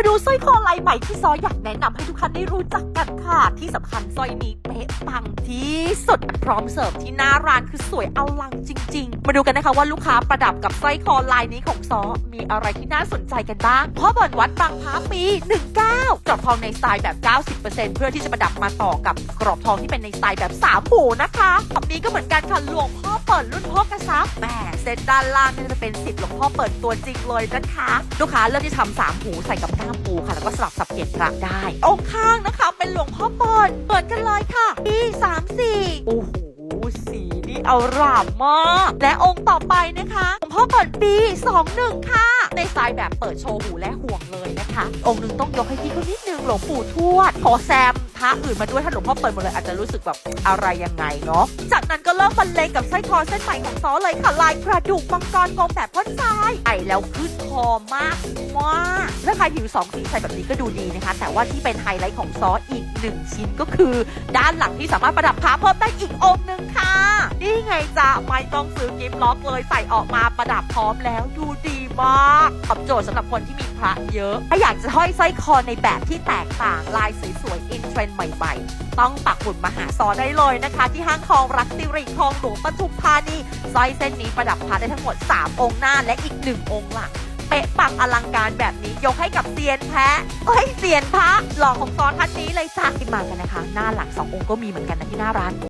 มาดูสร้อยคอลายใหม่ที่ซออยากแนะนำให้ทุกท่านได้รู้จักกันค่ะ ที่สำคัญสร้อยนี้เป๊ะปังที่สุดพร้อมเสิร์ฟที่หน้าร้านคือสวยอลังจริง ๆ มาดูกันนะคะว่าลูกค้าประดับกับสร้อยคอลายนี้ของซอมีอะไรที่น่าสนใจกันบ้างพ่อบอนวัดบางพ้าปี 19กรอบทองในสไตล์แบบ 90%เพื่อที่จะประดับมาต่อกับกรอบทองที่เป็นในสไตล์แบบ3หูนะคะแบบนี้ก็เหมือนกันค่ะหลวงพ่อ เปิดรุ่นพ่อกระซับแหมเส้นด้านล่างนี่จะเป็นสิทธิ์หลวงพ่อเปิดตัวจริงเลยนะคะ ลูกค้าเลือกที่ทำสามหูใส่กับก้ามปูค่ะ แล้วก็สลับสับเปลี่ยนพระได้องค์ข้างนะคะ เป็นหลวงพ่อเปิดเปิดกันเลยค่ะปีสามสี่โอ้โหสีนี่เอาร่ามมากและองค์ต่อไปนะคะหลวงพ่อเปิดปี21ค่ะ ในสไตล์แบบเปิดโชว์หูและห่วงเลยนะคะ องค์หนึ่งต้องยกให้พี่เขานิดนึงหลวงปู่ทวดขอแซม พระอื่นมาด้วยถ้าหลวงพ่อเปิดหมดเลยอาจจะรู้สึกแบบอะไรยังไงเนาะจากนั้นก็เริ่มบรรเลงกับสร้อยคอเส้นใหม่ของซอเลยค่ะลายกระดูกมังกรกลมแบบพ่นทรายใส่แล้วขึ้นคอมากมากถ้าใครผิวสองสีใส่แบบนี้ก็ดูดีนะคะ แต่ว่าที่เป็นไฮไลท์ของซออีกหนึ่งชิ้นก็คือ ด้านหลังที่สามารถประดับพระเพิ่มได้อีกองค์หนึ่งค่ะนี่ไงจ้ะไม่ต้องซื้อกิฟต์ล็อกเลยใส่ออกมาประดับพร้อมแล้วดูดีมากตอบโจทย์สำหรับคนที่มีพระเยอะถ้าอยากจะห้อยสร้อยคอในแบบที่แตกต่างลายสวยๆอิน รนด์ใหม่ๆ ต้องปักหมุดมาหาซอได้เลยนะคะ ที่ห้างทองรักสิริคลองหลวงปทุมธานีสร้อยเส้นนี้ประดับพระได้ทั้งหมด 3 องค์หน้าและอีก 1 องค์หลังเป๊ะปังอลังการแบบนี้ยกให้กับเซียนแพ้เอ้ยเซียนพระหล่อของซอท่านนี้เลยจ้าที่มากันนะคะ หน้าหลังสององค์ก็มีเหมือนกันนะที่หน้าร้าน